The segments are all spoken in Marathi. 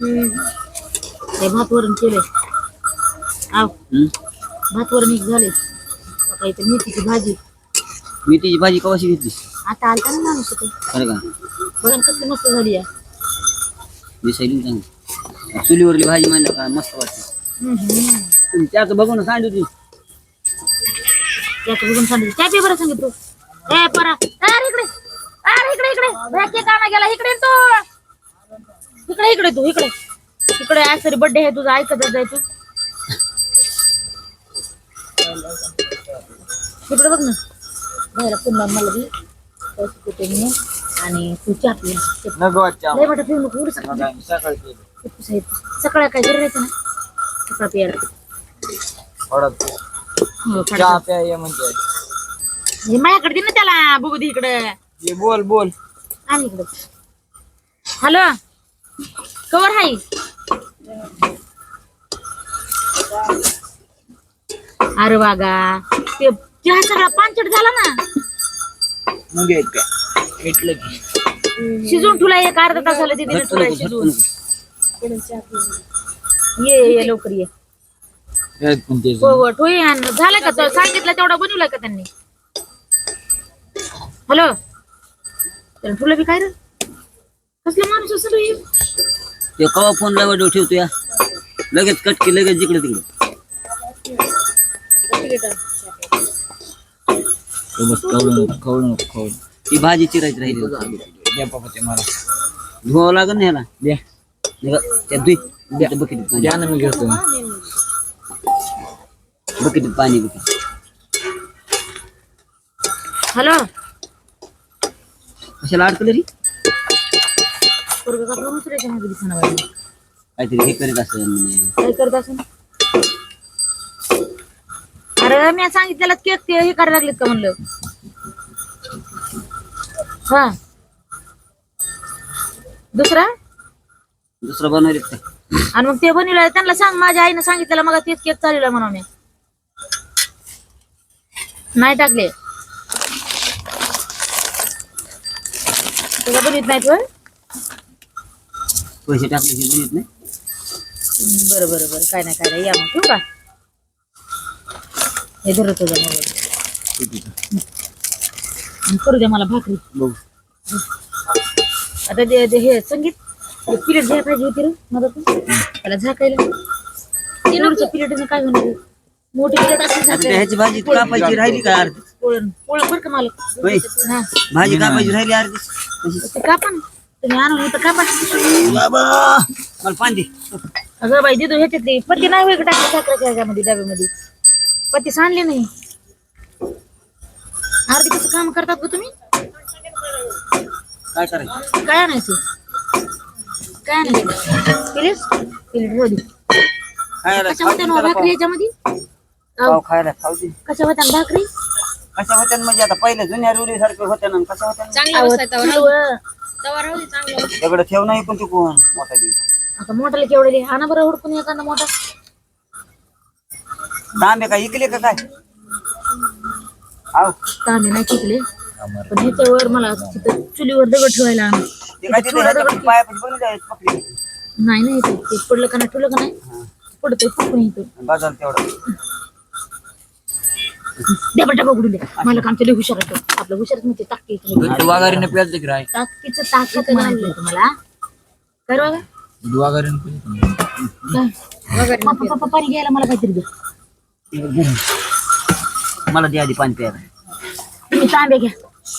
ते भात वरण केलंय. आव हम्म? भात वरण एक झाले आता इथे मेथीची भाजी. मेथीची भाजी कवाशी घेतली? आता आलता ना माणूस इथे. खरं का? बघा ना कसली मस्त झाली आहे दिसायली चांगली. चुलीवरली भाजी म्हणलं का मस्त वाटते तुम्ही त्याचं बघून सांगितली त्याचं बघून सांगितलं. त्या पेपर सांगितलं. ए परा. अरे इकडे. अरे इकडे इकडे. काना गेला. इकडे तो. इकडे इकडे तू इकडे. इकडे आज तरी बर्थडे आहे तुझा ऐकत जाय तू. इकडे बघ ना. बाहेर पुन्हा मला बी? पैसे कुठे मी? आणि तू चहा पी लय मोठा पिऊ नको उडू सकाळी सकाळी काय घरी राहायचं ना? सकाळ पियाला हे माझ्याकडे दे ना त्याला बघू दे इकडे. बोल बोल. आणि इकडे. हॅलो? कवर हाय अरे वागा ते चहा सगळा पानचट झाला ना. मुंगे आहेत का भेटलं की. शिजून ठुला एक अर्धा तास झाला तिथे झटकू ठुला नको झटकू शिजून नको ये ये लवकर ये. हो हो ठोई आण. झालं का तो? सांगितलं तेवढा बनवलाय का त्यांनी? हॅलो? तर ठुलं बी काय रे? कसलं माणूस असं रे ते कवा फ़ोन लावा ठेवतो या? लगेच कटके लगेच जिकडे तिकडे. बस कवळून कवळून कवळून ती भाजी चिरायची राहिली. द्या बाबा ते मला. धुवावं लागेल ना ह्याला? द्या नाही का? त्यात दुई त्या बकेटीत पाणी. द्या ना मी घेतो. बकेटीत पाणी बिकेट हॅलो कशाला अडकलं रे? पोरगं का? आपलं उचलायचं मागे दिसेना बाई. काहीतरी हे करीत असं म्हणजे काय करत असं अरे मी सांगितलेलं केक ते हे करायला लागलेत का म्हणलं? हा. दुसरा? दुसरा बनवलेत काय आणि मग ते बनवलं त्यांना सांग माझ्या आईने सांगितलेलं मग तेच केक चाललेला म्हणून मी. नाही टाकले. तुला बनवित नाहीत होय? पैसे टाकले बनवत नाही. बरं बरं बरं काय नाही काय नाही. या मग ठेवू का? हे धरत तुझा मोबाईल करू द्या मला भाकरी. बघू. आता ते ते हे संगीत. पिरियड घ्यायला पाहिजे होती रे मदत त्याला झाकायला. पिरियडचं पिरियड काय होणार आहे? मोठी पिरियड असं आता त्या झाकायला ह्याची भाजी कापायची राहिली का अर्धी? पोळण. पोळण बरं का मला होय. हा. भाजी कापायची राहिली अर्धी? ते कापा ना. तुम्ही आणून इथं कापा बाबा. मला पाणी दे. अगं बाई दिदू ह्याच्यात ते पत्ती नाही वेगळं टाकलं साखरेच्या ह्याच्यामध्ये डब्यामध्ये. पत्ती सांडली नाही. अर्धी कसं काम करतात का तुम्ही? काय करायचं? काय आणायचं? काय आणायचं? पिलेस पिले ठेव दे. खायला कशा होत्या ना भाकरी याच्यामध्ये खाऊ खायला खाऊ दे. कशा होत्या ना भाकरी? कशा होत्या न म्हणजे आता पहिले जुन्या रुली सारखे होत्या ना कशा होत्या न? अहो, पिलवं. दगड ठेव नाही पण कोण? मोठा दी आता मोठाले केवढे आणा बरं हुडकून एखादा मोठा. तांबे काय इकले का काय? आव. तांबे नाही शिकले पण ह्याच्यावर मला तिथं चुलीवर दगड ठेवायला. ते काय तिथे ह्याच्या आहेत पकडी नाही नाही ते ते पडलं का नाही ठेवलं का नाही? पडतंय फुकून येतो बाज़ार तेवढा. द्या बटा बघडून द्या मला काम लय हुशार आहे तो. आपलं हुशारच म्हणते ताकदीचं वाघारीने प्याल की राय. ताकदीचं ताकद म्हणलं तुम्हाला. कर बघा वाघारीने काय? पप्पा पप्पा पाणी घ्यायला मला काहीतरी दे. मला दे आधी पाणी प्यायला. तुम्ही तांबे घ्या.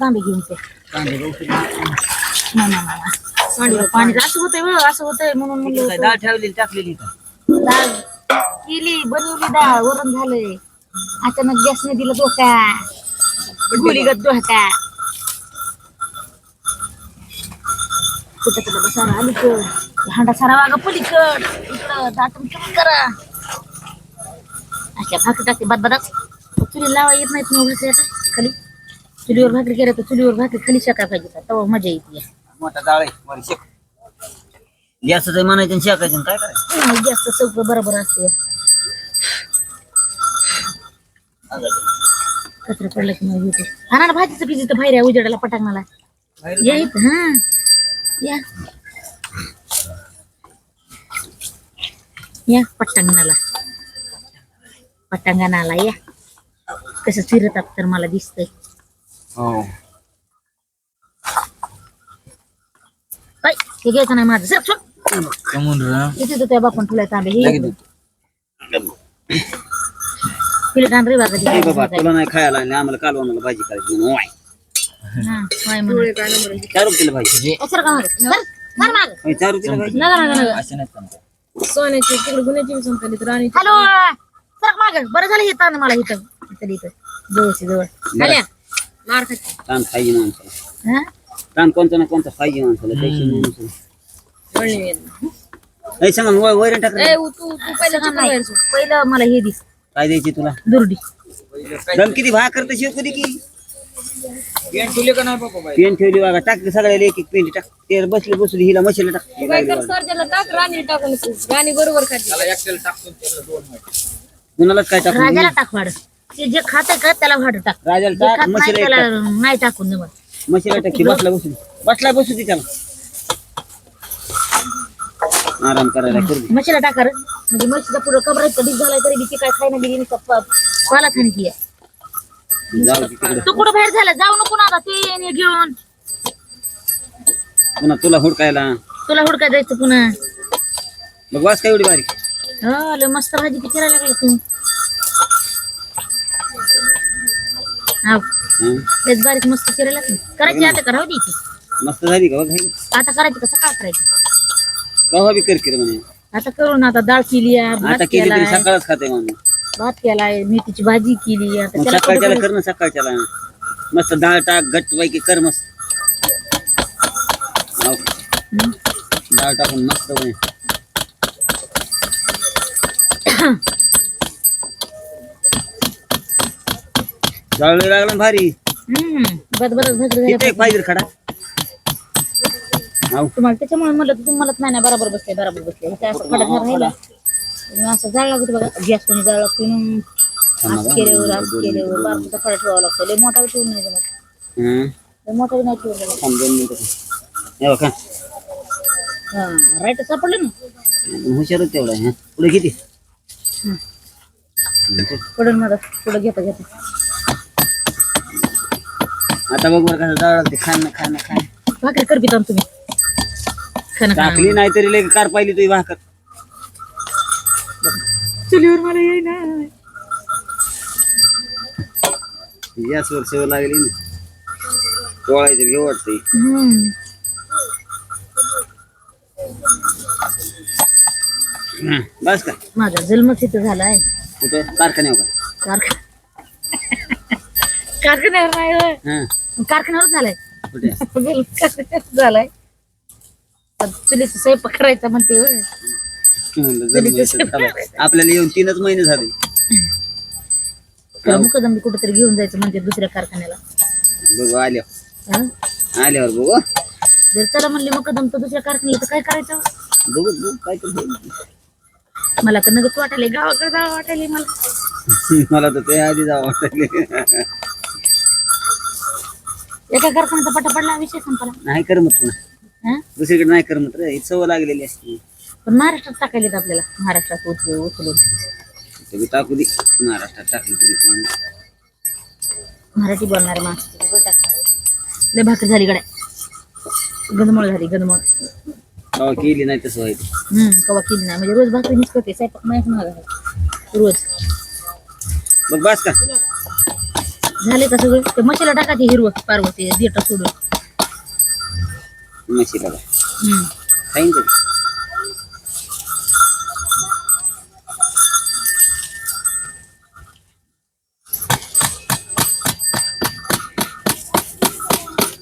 तांबे घेऊन ते नाही पाणी असं होतंय बघ असं होतंय म्हणून म्हणलं काय होतं. डाळ ठेवलेली टाकलेली का डाळ केली बनवली डाळ वरण झालंय. अचानक गॅसने दिला धोका. गोलीगत धोका. कुठं बसायला आली तर हांडा सारा वागा पलीकड. इकडं दाटून कमी करा. अशा भाकरी टाकते बाद बदाच चुली लावा येत नाहीत मग भाकरी आता खाली. चुलीवर भाकरी केल्या तर चुलीवर भाकरी खाली शेकाय पाहिजे तेव्हा मजा येते. मोठा डाळ आहे शेक. गॅसचं म्हणायचं शेकायचं काय करायचं? जास्त चौक बरोबर असते. कचरा पडला की मग येतो हा ना भाजीचं पीस इथं बाहेर आहे उजेडाला पटांगणाला. ये इथं हा. या. या पट्टांगणाला पट्टांगणाला या. कसं फिरतात तर मला दिसतंय. हो. ऐ, हे घ्यायचं नाही माझं. सर सर कमून रा इथे तर त्या बापून तुला तांबे. हे लगेच प्लेट आण रे बाबा नाही बाबा तुला नाही. खायला आणि आम्हाला कालवणाला भाजी करायची. हा होय म्हणून चार रुपयाला भाजी. ए, सर का मागं? सर, सर मागं. चार रुपयाला भाजी. नका नका नका. असं नाही चालत. सोन्याची तिकडे गुन्ह्याची संपली तर आणि हॅलो सर माग? बरं झालं हे ताण मला इथं. इथं इथं. जवळची जवळ. आल्या? मार खायची. ताण पाहिजे माणसाला. हा? ताण कोणता ना कोणता पाहिजे माणसाला. पैसे नाही माणसाला. वळणी येत नाही सांगा ना, वै- वैरण टाक ए तू तू पहिलं चिकन सोड. पहिलं मला हे दिस. काय द्यायची तुला? दुर्डी. दम किती भा करते शेव कधी की? पेन ठेवले का नाही बाबा बाई? पेन ठेवली बघा टाक सगळ्याला एक एक पेन टाक. ते बसली बसली हिला मशीला टाक. तू काय कर सर्जाला टाक राणी टाकून तू. राणी बरोबर खाते. त्याला एकट्याला टाकून त्याला दोन मिनिट कुणालाच काय टाकून राजाला टाक वाढ. ते जे खात का त्याला वाढ टाक. राजाला जे टाक खात नाही मशीला एक त्याला टाक. नाही टाकून दे मग मशीला टाक बसला बसू दे. बसला बसू दे त्याला. आराम करायला करू दे. म्हशीला टाका रे म्हणजे म्हशीचा पुढं कबरात कधी झालाय तरी बी ती काय खायला गेली नाही का ती आहे. जाऊ तिकडे. तू कुठं बाहेर झाला? जाऊ नको ना आता ते घेऊन. पुन्हा तुला हुडकायला. तुला हुडका जायचं पुन्हा. मग वास काय एवढी बारीक हो लय मस्त भाजी किती लागला तू हाव हं? तेच बारीक मस्त लागली. करायची आता करावं दे की. मस्त झाली का बघ. आता करायची का? सकाळ करायची. कवा बी कर की रे म्हणे. आता करून आता डाळ केली आहे, भात आता केली तरी केलाय सकाळच खाते माणूस भात केलाय मेथीची भाजी केली आता मग त्याला सकाळच्याला कर ना सकाळच्याला मस्त डाळ टाक घट्ट पैकी कर मस्त. हं? डाळ टाकून मस्त म्हणे डाळ लागला ना भारी हम्म झाल्या एक पाहिजे खडा. तुम्हाला त्याच्यामुळे म्हणलं तर तुम्हाला नाही ना बरोबर बसले बरोबर बसले इथे असं राहिला आणि असं जाळ लागतो बघा. गॅस कोणी जाळ लागतो म्हणून असं केल्यावर असं केल्यावर बारकुचा खडा ठेवावा लागतो लय मोठा ठेवून नाही जमत. हं. लय मोठा बी नाही ठेवून जमत. मिनिटं. हे हं. हा राईट सापडलं ना? हुशार होत तेवढा हं. पुढे किती? पुढे मला पुढे घेता घेता. आता बघ बरं कसं डाळ लागते. खान खान खान भाकरी कर पिता तुम्ही. टाकली नाही तरी लगे कार पाहिली तुझी भाकर. चुलीवर मला येई ना गॅसवर सेव लागली ना. टोळायचं घेऊ हम्म. हं. बस का? माझा जन्म तिथं झालाय? कुठं? कारखान्यावर का? कारखान्यावर नाही होय. हं. कारखान्यावर झालाय. कुठे? जन्म कारखान्यावर झालाय. पण चुलीचा स्वयंपाक करायचा म्हणते होय. म्हणलं. आपल्याला येऊन तीनच महिने झाले. मुकदम कुठेतरी घेऊन जायचं म्हणजे दुसऱ्या कारखान्याला. बघू आल्यावर हा? आल्यावर बघू. जर चला म्हणले मुकदम तर दुसऱ्या कारखान्याला तर काय करायचं? बघू बघू काय मला तर नगत वाटायला गावाकडे जावं वाटायला मला. मला तर ते आधी जावं वाटलं एका कारखान्याचा पटा पडला विषय संपला. नाही करमत पुन्हा हा? दुसरीकडे नाही करमत रे. ही सवय लागलेली असते. पण महाराष्ट्रात टाकायलेत आपल्याला. महाराष्ट्रात उचलून उचलून. ते बी टाकू दे. महाराष्ट्रात टाकली तरी काय नाही. मराठी बोलणारे माणसं. टाकणार लय भाकर झाली गड्या. गंधमळ झाली गंधमळ कवा केली नाही तसं व्हायचं. हम्म कवा केली नाही. म्हणजे रोज भाकरी मिस करते. स्वयंपाक माहीत महाग रोज. बघ बस का? झाले का सगळं? ते मशीला टाकायचे हिरवं पार्वती देटा सोडून. म्हशीला बघ. हम्म खाईन तरी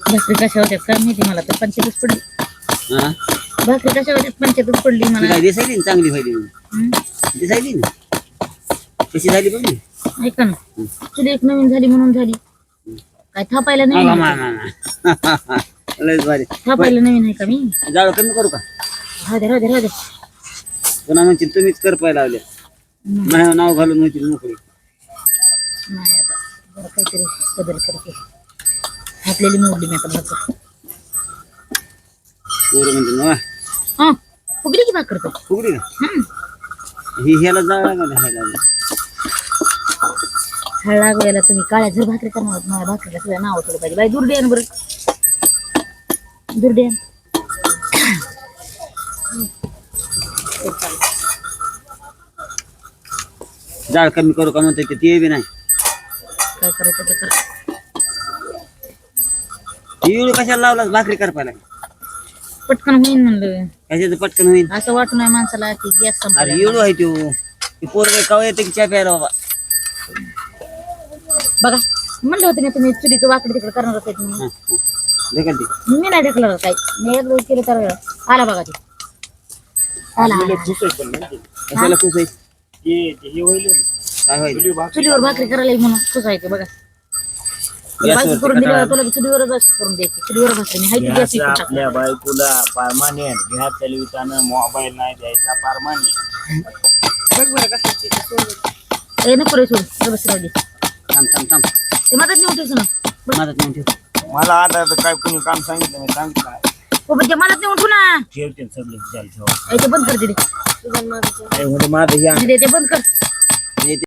भाकरी कशा होत्या काय माहिती मला तर पंचायतच पडली हा भाकरी कशा होत्या पंचायतच पडली ती मला काय दिसायली ना चांगली व्हायली म्हणून. हम्म. दिसायली ना कशी झाली बघ ना ऐका ना तुला एक नवीन झाली म्हणून झाली काय थापायला मा, मा, मा. लयच भारी? थापायला नवीन आहे का मी? जाळ कमी करू का? राहू दे राहू दे राहू दे. पुन्हा म्हणतील तुम्हीच कर पाय लावले. माझं नाव घालून म्हणतील मोकळी. नाही आता जरा काहीतरी बदल करते. आपल्याला मोडली मी आता भाकर. पोरं म्हणतील ना हा की भाकर फुगडी का? ही ह्याला जाळ लागवायला तुम्ही काळ्या जर भाकरी करणार आहात, माझ्या भाकरीला सगळं नाव ठेवलं पाहिजे. बाई दुर्डेन बरं. दुर्डेन जाळ कमी करू का म्हणतो ते बी नाही? काय करायचं ते करा एवढं कशाला लावला भाकरी करपायला पटकन होईन म्हणलं. कशाचं पटकन होईल असं वाटू नाही माणसाला की गॅस अरे संपला आहे तो. ते पोरग कवा येते की चहा प्यायला बाबा. बघा म्हणलं होतं ना तुम्ही चुलीचं वाकड तिकडे करणार होते म्हणून. ढकल ते मी नाही ढकलणार काही. मी एक वेळ केलं तर आला बघा ते. आला आला. कशाला खुश आहे काय होईल? चुलीवर भाकरी करायला म्हणून खुश आहे ते बघा करून दिल्यावर तुला चुलीवरच करून द्यायची. चुलीवर भाकरी मी हाय ती गॅस विकून टाकणार. आपल्या बायकोला परमानेंट घ्या चालविताना मोबाईल नाही द्यायचा परमानेंट बघ बरं कसं ते सोडून. ए नको रे सोड. रे बस थांब थांब थांब. ते मदत नाही उठायचं ना माझा नेऊन ठेव मला आता तर काय कोणी काम सांगितलं मी सांगितलं नाही. हो पण ते मदत नाही उठू ना. ठेवते सगळे ठेवा. ए, ते बंद कर दिले तुझं माझं. या. ते बंद कर.